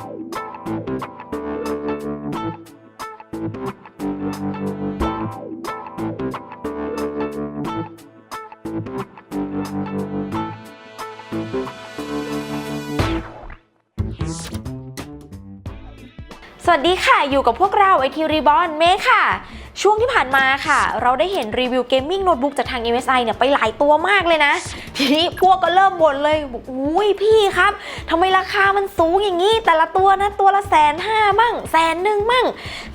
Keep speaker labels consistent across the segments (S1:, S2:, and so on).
S1: สวัสดีค่ะ อยู่กับพวกเราไอทีรีบอนเมค่ะ ช่วงที่ผ่านมาค่ะ เราได้เห็นรีวิวเกมมิ่งโน้ตบุ๊กจากทาง MSI เนี่ยไปหลายตัวมากเลยนะ ทีนี้พวกก็เริ่มบ่นเลยบอกอุ้ยพี่ครับทำไมราคามันสูงอย่างนี้ แต่ละตัวนะตัวละแสนห้ามั่งแสนหนึ่งมั่ง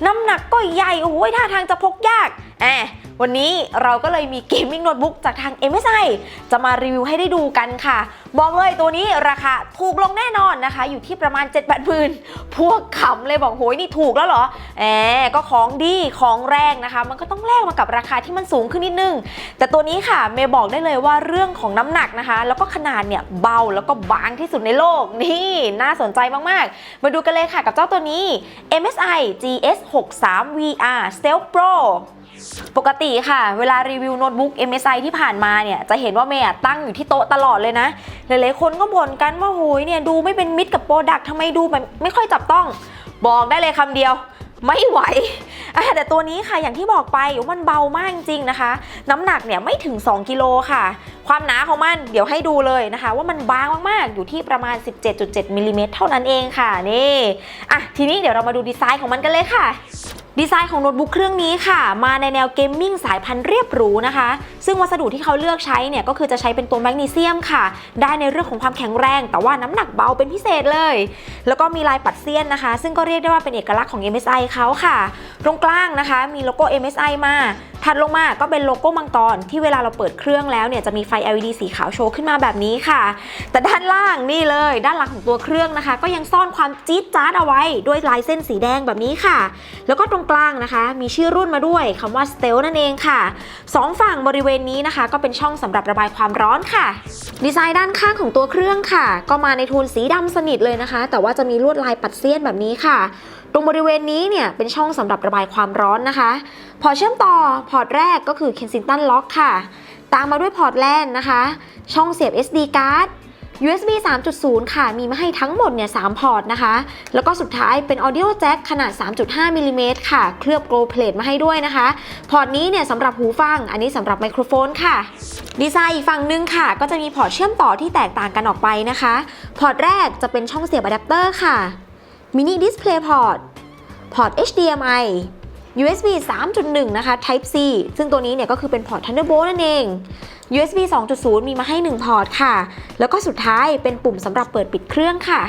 S1: น้ำหนักก็ใหญ่โอ้ยท่าทางจะพกยาก อบวันนี้เราก็เลยมีเกมมิ่งโน้ตบุ๊กจากทาง MSI จะมารีวิวให้ได้ดูกันค่ะ บอกเลยตัวนี้ราคาถูกลงแน่นอนนะคะ อยู่ที่ประมาณ 7 8 0 0 0 0 พวกขำเลยบอกโหยนี่ถูกแล้วเหรอแหมก็ของดีของแรงนะคะ มันก็ต้องแลกมากับราคาที่มันสูงขึ้นนิดนึง แต่ตัวนี้ค่ะเมย์บอกได้เลยว่าเรื่องของน้ำหนักนะคะ แล้วก็ขนาดเนี่ยเบาแล้วก็บางที่สุดในโลกนี่น่าสนใจมากๆ มาดูกันเลยค่ะกับเจ้าตัวนี้ MSI GS63 VR Stealth Pro ปกติค่ะ เวลารีวิวโน้ตบุ๊ก MSI ที่ผ่านมาเนี่ย จะเห็นว่าเมย์ตั้งอยู่ที่โต๊ะตลอดเลยนะ หลายๆคนก็บ่นกันว่าโหยเนี่ยดูไม่เป็นมิตรกับโปรดักต์ทำไมดูแบบไม่ค่อยจับต้อง บอกได้เลยคำเดียวไม่ไหว แต่ตัวนี้ค่ะอย่างที่บอกไปว่ามันเบามากจริงๆนะคะ น้ำหนักเนี่ยไม่ถึง 2 กิโลค่ะ ความหนาของมันเดี๋ยวให้ดูเลยนะคะ ว่ามันบางมากๆ อยู่ที่ประมาณ 17.7มิลลิเมตรเท่านั้นเองค่ะนี่อะทีนี้เดี๋ยวเรามาดูดีไซน์ของมันกันเลยค่ะดีไซน์ของโน้ตบุ๊กเครื่องนี้ค่ะ มาในแนวเกมมิ่งสายพันธุ์เรียบหรูนะคะ ซึ่งวัสดุที่เขาเลือกใช้เนี่ยก็คือจะใช้เป็นตัวแมกนีเซียมค่ะ ได้ในเรื่องของความแข็งแรง แต่ว่าน้ำหนักเบาเป็นพิเศษเลย แล้วก็มีลายปัดเซียนนะคะ ซึ่งก็เรียกได้ว่าเป็นเอกลักษณ์ของ MSI เขาค่ะ ตรงกลางนะคะ มีโลโก้ MSI มา ถัดลงมาก็เป็นโลโก้มังกรที่เวลาเราเปิดเครื่องแล้วเนี่ยจะมีไฟ LED สีขาวโชว์ขึ้นมาแบบนี้ค่ะ แต่ด้านล่างนี่เลย ด้านหลังของตัวเครื่องนะคะ ก็ยังซ่อนความจี๊ดจ๊าดเอาไว้ด้วยลายเส้นสีแดงแบบนี้ค่ะ แล้วก็ตรงกลางนะคะ มีชื่อรุ่นมาด้วยคำว่า s t e l นั่นเองค่ะสองฝั่งบริเวณนี้นะคะ ก็เป็นช่องสำหรับระบายความร้อนค่ะ ดีไซน์ด้านข้างของตัวเครื่องค่ะ ก็มาในโทนสีดำสนิทเลยนะคะ แต่ว่าจะมีลวดลายปัดเสี้ยนแบบนี้ค่ะ ตรงบริเวณนี้เนี่ยเป็นช่องสำหรับระบายความร้อนนะคะ พอเชื่อมต่อพอร์ตแรกก็คือ Kensington Lock ค่ะ ตามมาด้วยพอร์ต LAN นะคะ ช่องเสียบ SD card USB 3.0 ค่ะ มีมาให้ทั้งหมดเนี่ย3พอร์ตนะคะ แล้วก็สุดท้ายเป็น Audio Jack ขนาด 3.5มิลลิเมตรค่ะ เคลือบ Gold Plate มาให้ด้วยนะคะ พอร์ตนี้เนี่ยสำหรับหูฟัง อันนี้สำหรับไมโครโฟนค่ะ ดีไซน์อีกฝั่งหนึงค่ะ ก็จะมีพอร์ตเชื่อมต่อที่แตกต่างกันออกไปนะคะ พอร์ตแรกจะเป็นช่องเสียบอะแดปเตอร์ค่ะ Mini Display Port พอร์ต HDMI USB 3.1 นะคะ Type C ซึ่งตัวนี้เนี่ยก็คือเป็นพอร์ต Thunderbolt นั่นเอง USB 2.0 มีมาให้ 1 พอร์ตค่ะ แล้วก็สุดท้ายเป็นปุ่มสำหรับเปิดปิดเครื่องค่ะ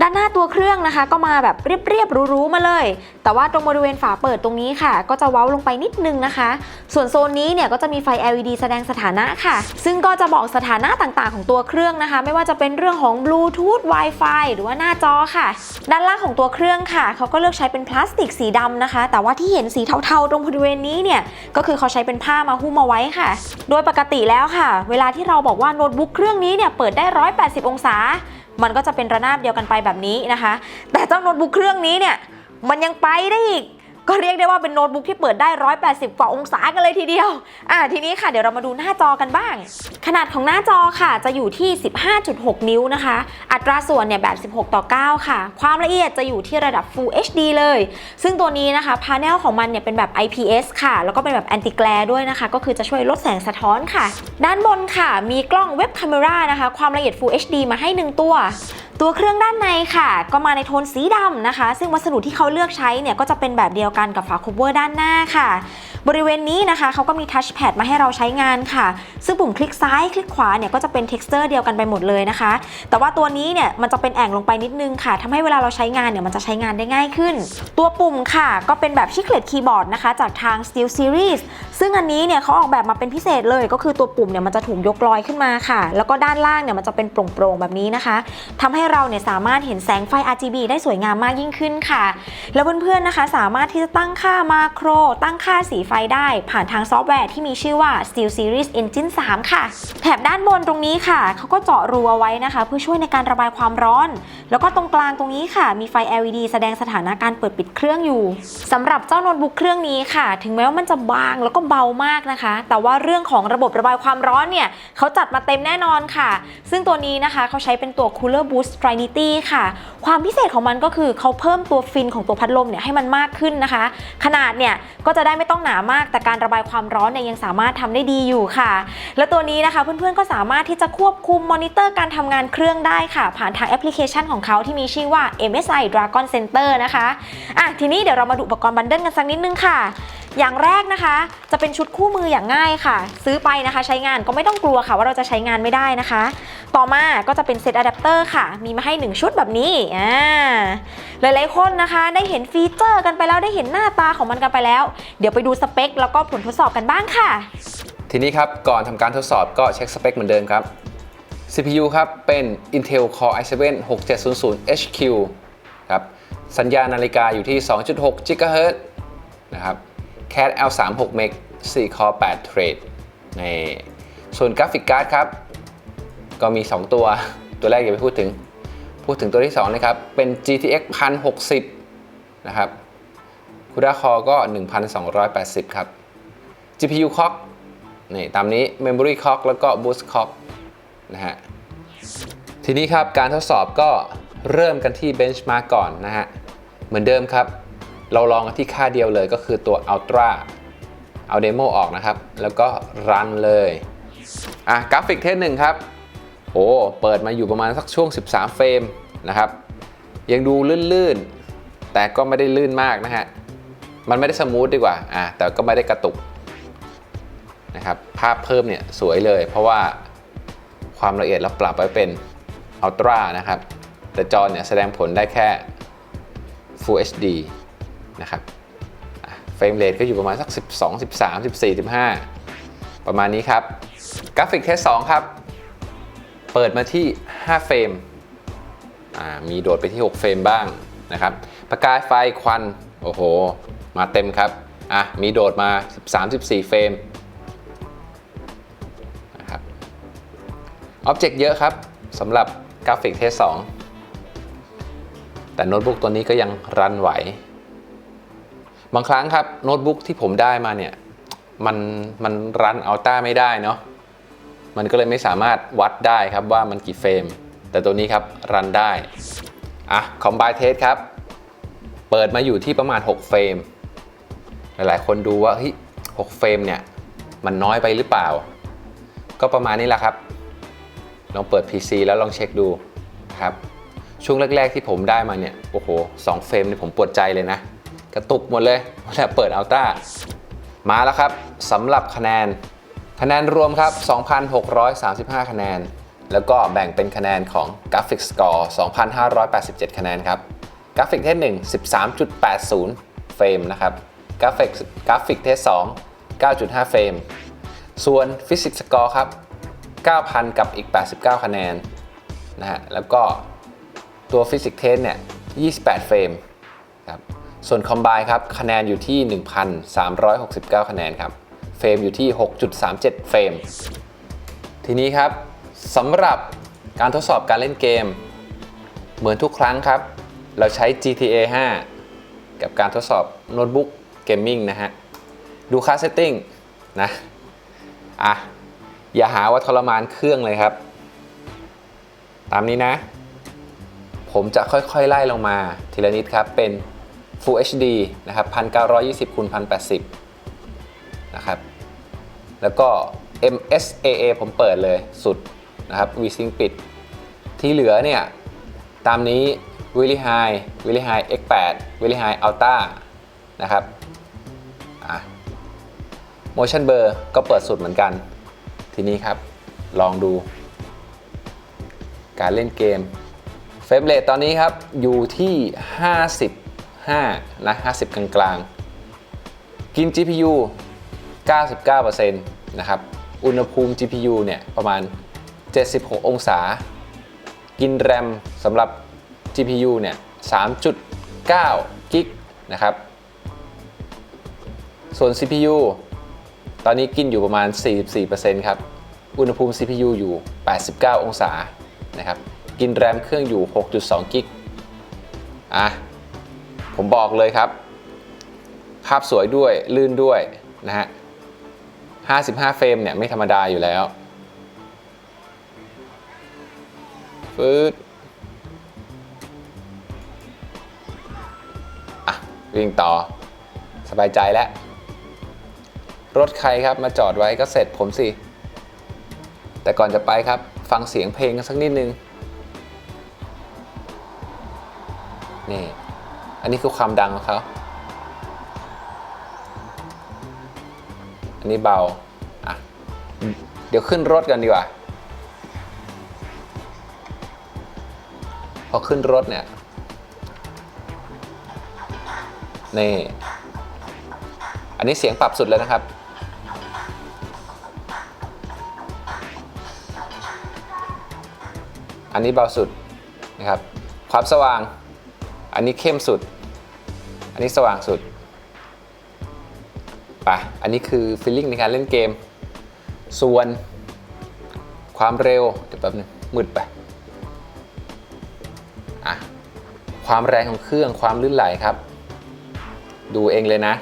S1: ด้านหน้าตัวเครื่องนะคะ ก็มาแบบเรียบๆรู้ๆมาเลย แต่ว่าตรงบริเวณฝาเปิดตรงนี้ค่ะ ก็จะเว้าลงไปนิดนึงนะคะ ส่วนโซนนี้เนี่ยก็จะมีไฟ LED แสดงสถานะค่ะ ซึ่งก็จะบอกสถานะต่างๆ ของตัวเครื่องนะคะ ไม่ว่าจะเป็นเรื่องของ Bluetooth Wi-Fi หรือว่าหน้าจอค่ะ ด้านล่างของตัวเครื่องค่ะ เขาก็เลือกใช้เป็นพลาสติกสีดำนะคะ แต่ว่าที่เห็นสีเทาๆ ตรงบริเวณนี้เนี่ยก็คือเขาใช้เป็นผ้ามาหุ้มเอาไว้ค่ะ โดยปกติแล้วค่ะ เวลาที่เราบอกว่าโน้ตบุ๊กเครื่องนี้เนี่ยเปิดได้ 180 องศา มันก็จะเป็นระนาบเดียวกันไปแบบนี้นะคะ แต่เจ้าโน้ตบุ๊กเครื่องนี้เนี่ยมันยังไปได้อีก ก็เรียกได้ว่าเป็นโน้ตบุ๊กที่เปิดได้ 180 กว่าองศากันเลยทีเดียว อ่าทีนี้ค่ะเดี๋ยวเรามาดูหน้าจอกันบ้าง ขนาดของหน้าจอค่ะจะอยู่ที่ 15.6 นิ้วนะคะ อัตราส่วนเนี่ยแบบ 16 ต่อ 9 ค่ะ ความละเอียดจะอยู่ที่ระดับ Full HD เลย ซึ่งตัวนี้นะคะพาเนลของมันเนี่ยเป็นแบบ IPS ค่ะ แล้วก็เป็นแบบ Anti Glare ด้วยนะคะ ก็คือจะช่วยลดแสงสะท้อนค่ะ ด้านบนค่ะ มีกล้องเว็บ Camera นะคะ ความละเอียด Full HD มาให้ 1 ตัว ตัวเครื่องด้านในค่ะ ก็มาในโทนสีดำนะคะ ซึ่งวัสดุที่เขาเลือกใช้เนี่ยก็จะเป็นแบบเดียวกันกับฝาคัฟเวอร์ด้านหน้าค่ะ บริเวณนี้นะคะเขาก็มีทัชแพดมาให้เราใช้งานค่ะ ซึ่งปุ่มคลิกซ้ายคลิกขวาเนี่ยก็จะเป็น t e x t อร์เดียวกันไปหมดเลยนะคะ แต่ว่าตัวนี้เนี่ยมันจะเป็นแอ่งลงไปนิดนึงค่ะทำให้เวลาเราใช้งานเนี่ยมันจะใช้งานได้ง่ายขึ้น ตัวปุ่มค่ะ ก็เป็นแบบชิคเลตคีย์บอร์ดนะคะจากทาง Steel Series ซึ่งอันนี้เนี่ยเขาออกแบบมาเป็นพิเศษเลย ก็คือตัวปุ่มเนี่ยมันจะถูกยกลอยขึ้นมาค่ะ แล้วก็ด้านล่างเนี่ยมันจะเป็นโปร่งๆแบบนี้นะคะทำให้เราเนี่ยสามารถเห็นแสงไฟ RGB ได้สวยงามมากยิ่งขึ้นค่ะ แล้วเพื่อนๆนะคะ สามารถที่จะตั้งค่ามาโคร ตั้งค่าสีไฟได้ ผ่านทางซอฟต์แวร์ที่มีชื่อว่า Steel Series Engine 3 ค่ะ แถบด้านบนตรงนี้ค่ะ เขาก็เจาะรูเอาไว้นะคะ เพื่อช่วยในการระบายความร้อน แล้วก็ตรงกลางตรงนี้ค่ะ มีไฟ LED แสดงสถานะการเปิดปิดเครื่องอยู่สำหรับเจ้าโน้ตบุ๊กเครื่องนี้ค่ะ ถึงแม้ว่ามันจะบางแล้วก็เบามากนะคะ แต่ว่าเรื่องของระบบระบายความร้อนเนี่ยเขาจัดมาเต็มแน่นอนค่ะ ซึ่งตัวนี้นะคะเขาใช้เป็นตัว Cooler Boost Trinity ค่ะ ความพิเศษของมันก็คือเขาเพิ่มตัวฟินของตัวพัดลมเนี่ยให้มันมากขึ้นนะคะ ขนาดเนี่ยก็จะได้ไม่ต้องหนามาก แต่การระบายความร้อนเนี่ยยังสามารถทำได้ดีอยู่ค่ะ และตัวนี้นะคะเพื่อนๆก็สามารถที่จะควบคุมมอนิเตอร์การทำงานเครื่องได้ค่ะ ผ่านทางแอปพลิเคชันของเขาที่มีชื่อว่า MSI Dragon Center นะคะอะทีนี้เดี๋ยวเรามาดูอุปกรณ์บันเดิลกันสักนิดนึงค่ะ อย่างแรกนะคะ จะเป็นชุดคู่มืออย่างง่ายค่ะ ซื้อไปนะคะใช้งานก็ไม่ต้องกลัวค่ะว่าเราจะใช้งานไม่ได้นะคะ ต่อมาก็จะเป็นเซตอะแดปเตอร์ค่ะ มีมาให้ 1 ชุดแบบนี้อ่าหลายๆคนนะคะ ได้เห็นฟีเจอร์กันไปแล้วได้เห็นหน้าตาของมันกันไปแล้ว เดี๋ยวไปดูสเปคแล้วก็ผลทดสอบกันบ้างค่ะ
S2: ทีนี้ครับก่อนทำการทดสอบก็เช็คสเปคเหมือนเดิมครับ CPU ครับ เป็น Intel Core i7 6700 HQ ครับ สัญญาณนาฬิกาอยู่ที่ 2.6 GHz นะครับ Cat L36 m e g 4 Core 8 Thread ในส่วนกราฟิกการ์ดครับ ก็มี 2 ตัว ตัวแรกอย่าไปพูดถึง พูดถึงตัวที่2เลยครับ เป็น GTX 1060 นะครับ CUDA Core ก็ 1280 ครับ GPU Clock นี่ตามนี้ Memory Clock แล้วก็ Boost Clock นะฮะ ทีนี้ครับการทดสอบก็เริ่มกันที่ Benchmark ก่อนนะฮะ เหมือนเดิมครับ เราลองที่ค่าเดียวเลยก็คือตัว Ultra เอาเดโมออกนะครับ แล้วก็รันเลยอะกราฟิกเทสหนึ่งครับโอ้เปิดมาอยู่ประมาณสักช่วง 13 เฟรมนะครับ ยังดูลื่นๆ แต่ก็ไม่ได้ลื่นมากนะฮะ มันไม่ได้สมูทดีกว่าอะแต่ก็ไม่ได้กระตุกนะครับภาพเพิ่มเนี่ยสวยเลย เพราะว่าความละเอียดเราปรับไว้เป็นอัลตร้านะครับ แต่จอเนี่ยแสดงผลได้แค่ Full HD นะครับเฟรมเรทก็อยู่ประมาณสัก 12 13 14 15 ประมาณนี้ครับ กราฟิกเทส2ครับ เปิดมาที่ 5 เฟรม มีโดดไปที่ 6 เฟรมบ้างนะครับ ประกายไฟควัน โอ้โห มาเต็มครับอะมีโดดมา 13-14 เฟรมนะครับอ็อบเจกต์เยอะครับสำหรับกราฟิกเทส2แต่โน้ตบุ๊กตัวนี้ก็ยังรันไหว บางครั้งครับโน้ตบุ๊กที่ผมได้มาเนี่ยมันมันรันอัลต้าไม่ได้เนาะมันก็เลยไม่สามารถวัดได้ครับว่ามันกี่เฟรม แต่ตัวนี้ครับรันได้อะคอมไบเทสครับ เปิดมาอยู่ที่ประมาณ 6 เฟรม หลายๆ คนดูว่าเฮ้ย6เฟรมเนี่ยมันน้อยไปหรือเปล่า ก็ประมาณนี้แหละครับ ลองเปิด PC แล้วลองเช็คดูครับ ช่วงแรก ๆ ที่ผมได้มาเนี่ย โอ้โหสองเฟรมเนี่ยผมปวดใจเลยนะ กระตุกหมดเลยเวลาเปิดอัลต้ามาแล้วครับสำหรับคะแนน คะแนนรวมครับ 2,635 คะแนน แล้วก็แบ่งเป็นคะแนนของ Graphic Score 2,587 คะแนนครับกราฟิกเทส1 13.80 เฟรมนะครับกราฟิกกราฟิกเทส2 9.5 เฟรม ส่วนฟิสิกส์สกอร์ครับ 9,000 กับอีก 89 คะแนนนะฮะแล้วก็ตัวฟิสิกส์เทสเนี่ย 28 เฟรมครับ ส่วนคอมไบครับคะแนนอยู่ที่ 1,369 คะแนนครับ เฟรมอยู่ที่ 6.37 เฟรม ทีนี้ครับสำหรับการทดสอบการเล่นเกม เหมือนทุกครั้งครับ เราใช้ GTA 5 กับการทดสอบโน้ตบุ๊กเกมมิ่งนะฮะ ดูค่าเซตติ้งนะอะอย่าหาว่าทรมานเครื่องเลยครับ ตามนี้นะ ผมจะค่อยๆไล่ลงมาทีละนิดครับเป็น Full HD นะครับ 1920คูณ1080 นะครับ แล้วก็ MSAA ผมเปิดเลยสุดนะครับ VSync ปิด ที่เหลือเนี่ย ตามนี้ Willy High Willy High X8 Willy High Ultra นะครับอะ Motion Blur ก็เปิดสุดเหมือนกัน ทีนี้ครับ ลองดู การเล่นเกมเฟรมเรทตอนนี้ครับ อยู่ที่ 55นะ50 กลางๆ กิน GPU 99%นะครับ อุณหภูมิ GPU เนี่ยประมาณ 76 องศา กินแรมสำหรับ GPU เนี่ย3.9 กิกนะครับ ส่วน CPU ตอนนี้กินอยู่ประมาณ 44%ครับ อุณหภูมิ CPU อยู่ 89 องศานะครับ กินแรมเครื่องอยู่ 6.2 กิก อะ ผมบอกเลยครับ ภาพสวยด้วยลื่นด้วยนะฮะ 55 เฟรมเนี่ยไม่ธรรมดาอยู่แล้วฟืดอะ วิ่งต่อ สบายใจแล้ว รถใครครับมาจอดไว้ก็เสร็จผมสิ แต่ก่อนจะไปครับ ฟังเสียงเพลงกันสักนิดนึง นี่ อันนี้คือความดังของเขาอันนี้เบาอะเดี๋ยวขึ้นรถกันดีกว่า พอขึ้นรถเนี่ย นี่ อันนี้เสียงปรับสุดแล้วนะครับอันนี้เบาสุดนะครับ ความสว่าง อันนี้เข้มสุด อันนี้สว่างสุดไปอันนี้คือฟีลลิ่งในการเล่นเกม ส่วนความเร็วเดี๋ยวแป๊บนึงมืดไปอะความแรงของเครื่องความลื่นไหลครับ ดูเองเลยนะ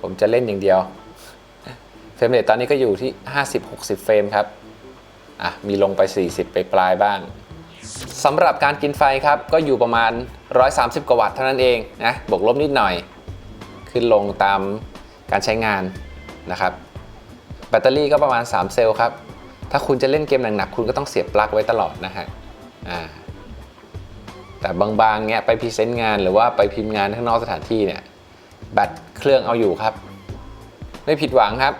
S2: ผมจะเล่นอย่างเดียวเฟรมเรทตอนนี้ก็อยู่ที่ 50-60 เฟรมครับอะมีลงไป 40 ไปปลายบ้าง สำหรับการกินไฟครับ ก็อยู่ประมาณ 130 กว่าวัตต์เท่านั้นเองนะบวกลบนิดหน่อย ขึ้นลงตามการใช้งานนะครับ แบตเตอรี่ก็ประมาณ 3 เซลล์ครับ ถ้าคุณจะเล่นเกมหนักๆ คุณก็ต้องเสียบปลั๊กไว้ตลอดนะฮะแต่บางๆเนี้ยไปพรีเซนต์งานหรือว่าไปพิมพ์งานข้างนอกสถานที่เนี่ยแบตเครื่องเอาอยู่ครับ ไม่ผิดหวังครับ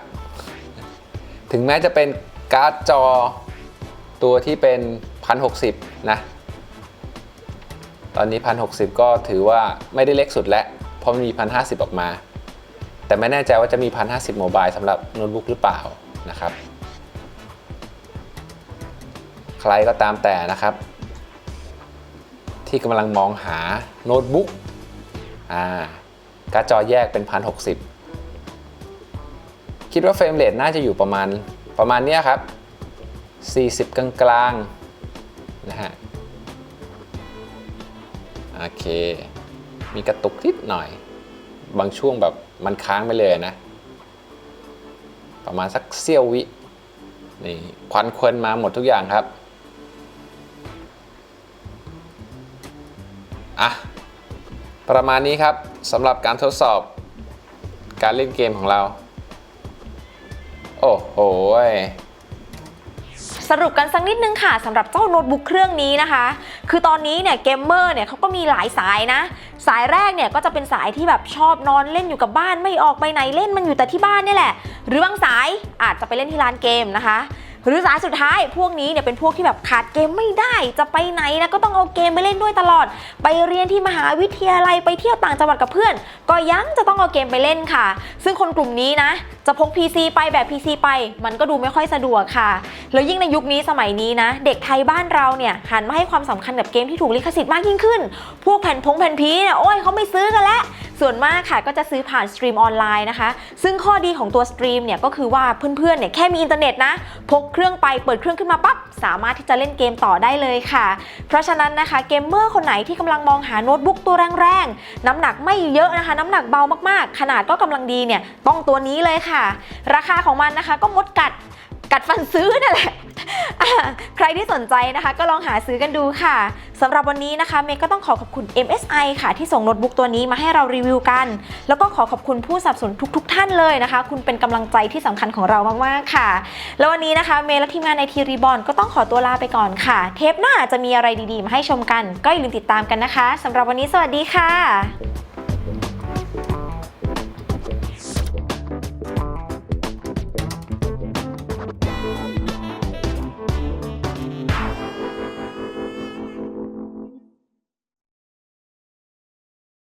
S2: ถึงแม้จะเป็นการ์ดจอตัวที่เป็น 1060นะ ตอนนี้1060ก็ถือว่าไม่ได้เล็กสุดแล้ว เพราะมันมี1050ออกมา แต่ไม่แน่ใจว่าจะมี1050โมบายสำหรับโน้ตบุ๊กหรือเปล่านะครับ ใครก็ตามแต่นะครับ ที่กำลังมองหาโน้ตบุ๊กอ่าการ์ดจอแยกเป็น1060คิดว่าเฟรมเรทน่าจะอยู่ประมาณประมาณนี้ครับ 40 กลางๆ นะฮะ โอเค มีกระตุกนิดหน่อย บางช่วงแบบมันค้างไปเลยนะ ประมาณสักเสี้ยววิ นี่ควันควนมาหมดทุกอย่างครับ อะ ประมาณนี้ครับสำหรับการทดสอบการเล่นเกมของเรา โอ้โห
S1: สรุปกันสักนิดนึงค่ะสำหรับเจ้าโน้ตบุ๊กเครื่องนี้นะคะ คือตอนนี้เนี่ยเกมเมอร์เนี่ยเขาก็มีหลายสายนะ สายแรกเนี่ยก็จะเป็นสายที่แบบชอบนอนเล่นอยู่กับบ้านไม่ออกไปไหนเล่นมันอยู่แต่ที่บ้านนี่แหละ หรือบางสายอาจจะไปเล่นที่ร้านเกมนะคะหรือสายสุดท้ายพวกนี้เนี่ยเป็นพวกที่แบบขาดเกมไม่ได้ จะไปไหนนะก็ต้องเอาเกมไปเล่นด้วยตลอด ไปเรียนที่มหาวิทยาลัยไปเที่ยวต่างจังหวัดกับเพื่อน ก็ยังจะต้องเอาเกมไปเล่นค่ะ ซึ่งคนกลุ่มนี้นะจะพก PC ไปแบบ PC ไป มันก็ดูไม่ค่อยสะดวกค่ะ แล้วยิ่งในยุคนี้สมัยนี้นะ เด็กไทยบ้านเราเนี่ยหันมาให้ความสำคัญกับเกมที่ถูกลิขสิทธิ์มากยิ่งขึ้น พวกแผ่นพงแผ่นพีเนี่ยโอ้ยเขาไม่ซื้อกันแล้วส่วนมากค่ะก็จะซื้อผ่านสตรีมออนไลน์นะคะ ซึ่งข้อดีของตัวสตรีมเนี่ยก็คือว่าเพื่อนๆเนี่ยแค่มีอินเทอร์เน็ตนะ พกเครื่องไปเปิดเครื่องขึ้นมาปั๊บสามารถที่จะเล่นเกมต่อได้เลยค่ะ เพราะฉะนั้นนะคะเกมเมอร์คนไหนที่กำลังมองหาโน้ตบุ๊กตัวแรงๆ น้ำหนักไม่เยอะนะคะ น้ำหนักเบามากๆ ขนาดก็กำลังดีเนี่ยต้องตัวนี้เลยค่ะราคาของมันนะคะก็มดกัดกัดฟันซื้อนั่นแหละ ใครที่สนใจนะคะ ก็ลองหาซื้อกันดูค่ะสำหรับวันนี้นะคะเมย์ก็ต้องขอขอบคุณ MSI ค่ะ ที่ส่งโน้ตบุ๊กตัวนี้มาให้เรารีวิวกัน แล้วก็ขอขอบคุณผู้สนับสนุนทุกๆท่านเลยนะคะ คุณเป็นกำลังใจที่สำคัญของเรามากๆค่ะ แล้ววันนี้นะคะเมย์และทีมงานในทีรีบอลก็ต้องขอตัวลาไปก่อนค่ะ เทปหน้าจะมีอะไรดีๆมาให้ชมกัน ก็อย่าลืมติดตามกันนะคะสำหรับวันนี้สวัสดีค่ะ